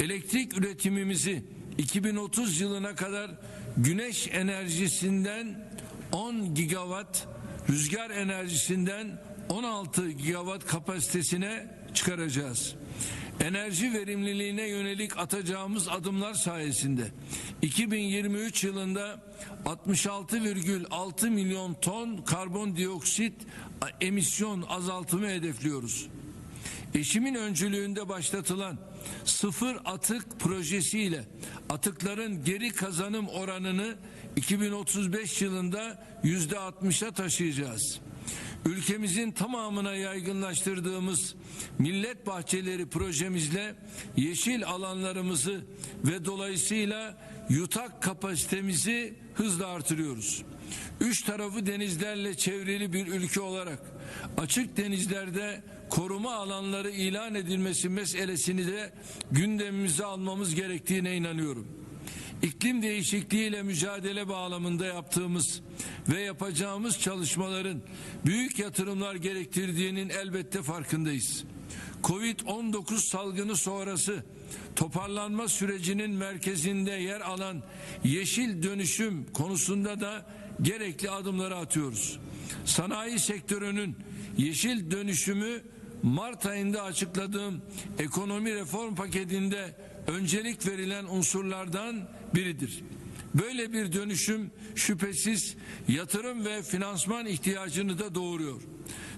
Elektrik üretimimizi 2030 yılına kadar güneş enerjisinden 10 gigawatt, rüzgar enerjisinden 16 gigawatt kapasitesine çıkaracağız. Enerji verimliliğine yönelik atacağımız adımlar sayesinde 2023 yılında 66,6 milyon ton karbondioksit emisyon azaltımı hedefliyoruz. Eşimin öncülüğünde başlatılan sıfır atık projesiyle atıkların geri kazanım oranını 2035 yılında yüzde 60'a taşıyacağız. Ülkemizin tamamına yaygınlaştırdığımız millet bahçeleri projemizle yeşil alanlarımızı ve dolayısıyla yutak kapasitemizi hızla artırıyoruz. Üç tarafı denizlerle çevrili bir ülke olarak açık denizlerde koruma alanları ilan edilmesi meselesini de gündemimize almamız gerektiğine inanıyorum. İklim değişikliğiyle mücadele bağlamında yaptığımız ve yapacağımız çalışmaların büyük yatırımlar gerektirdiğinin elbette farkındayız. Covid-19 salgını sonrası toparlanma sürecinin merkezinde yer alan yeşil dönüşüm konusunda da gerekli adımları atıyoruz. Sanayi sektörünün yeşil dönüşümü Mart ayında açıkladığım ekonomi reform paketinde öncelik verilen unsurlardan biridir. Böyle bir dönüşüm şüphesiz yatırım ve finansman ihtiyacını da doğuruyor.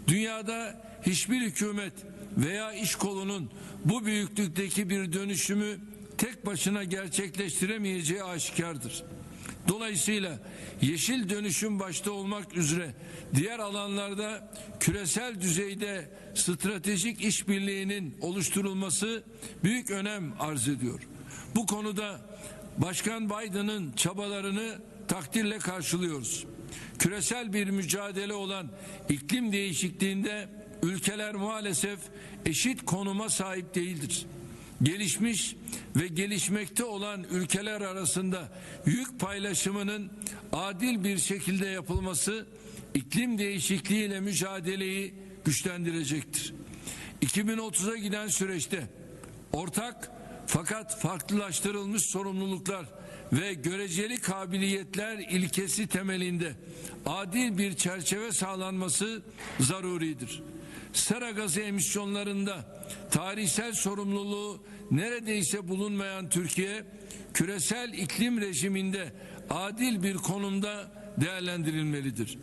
Dünyada hiçbir hükümet veya iş kolunun bu büyüklükteki bir dönüşümü tek başına gerçekleştiremeyeceği aşikardır. Dolayısıyla yeşil dönüşüm başta olmak üzere diğer alanlarda küresel düzeyde stratejik işbirliğinin oluşturulması büyük önem arz ediyor. Bu konuda Başkan Biden'ın çabalarını takdirle karşılıyoruz. Küresel bir mücadele olan iklim değişikliğinde ülkeler maalesef eşit konuma sahip değildir gelişmiş ve gelişmekte olan ülkeler arasında yük paylaşımının adil bir şekilde yapılması iklim değişikliğiyle mücadeleyi güçlendirecektir. 2030'a giden süreçte ortak fakat farklılaştırılmış sorumluluklar ve göreceli kabiliyetler ilkesi temelinde adil bir çerçeve sağlanması zaruridir sera gazı emisyonlarında tarihsel sorumluluğu neredeyse bulunmayan Türkiye küresel iklim rejiminde adil bir konumda değerlendirilmelidir.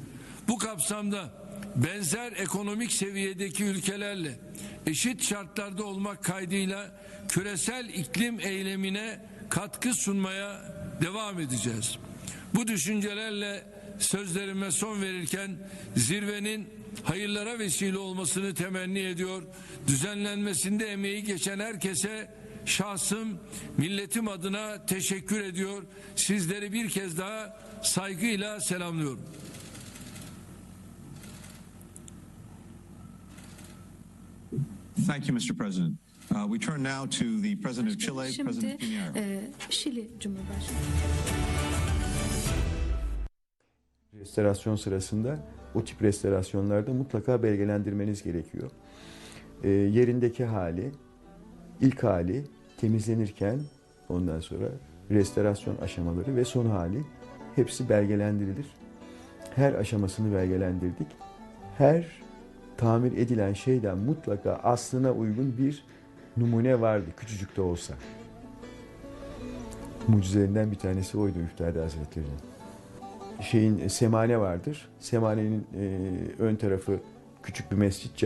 Bu kapsamda benzer ekonomik seviyedeki ülkelerle eşit şartlarda olmak kaydıyla küresel iklim eylemine katkı sunmaya devam edeceğiz. Bu düşüncelerle sözlerime son verirken zirvenin hayırlara vesile olmasını temenni ediyor. Düzenlenmesinde emeği geçen herkese şahsım, milletim adına teşekkür ediyor. Sizleri bir kez daha saygıyla selamlıyorum. Thank you, Mr. President. Uh, we turn now to the President of Chile, Şimdi President Piñera. e, Şili Cumhurbaşkanı. Restorasyon sırasında o tip restorasyonlarda mutlaka belgelendirmeniz gerekiyor. Ee, yerindeki hali, ilk hali temizlenirken ondan sonra restorasyon aşamaları ve son hali hepsi belgelendirilir. Her aşamasını belgelendirdik. Her tamir edilen şeyden mutlaka aslına uygun bir numune vardı küçücük de olsa. Mucizelerinden bir tanesi oydu Üftade Hazretleri'nin şeyin semane vardır. Semanenin e, ön tarafı küçük bir mescit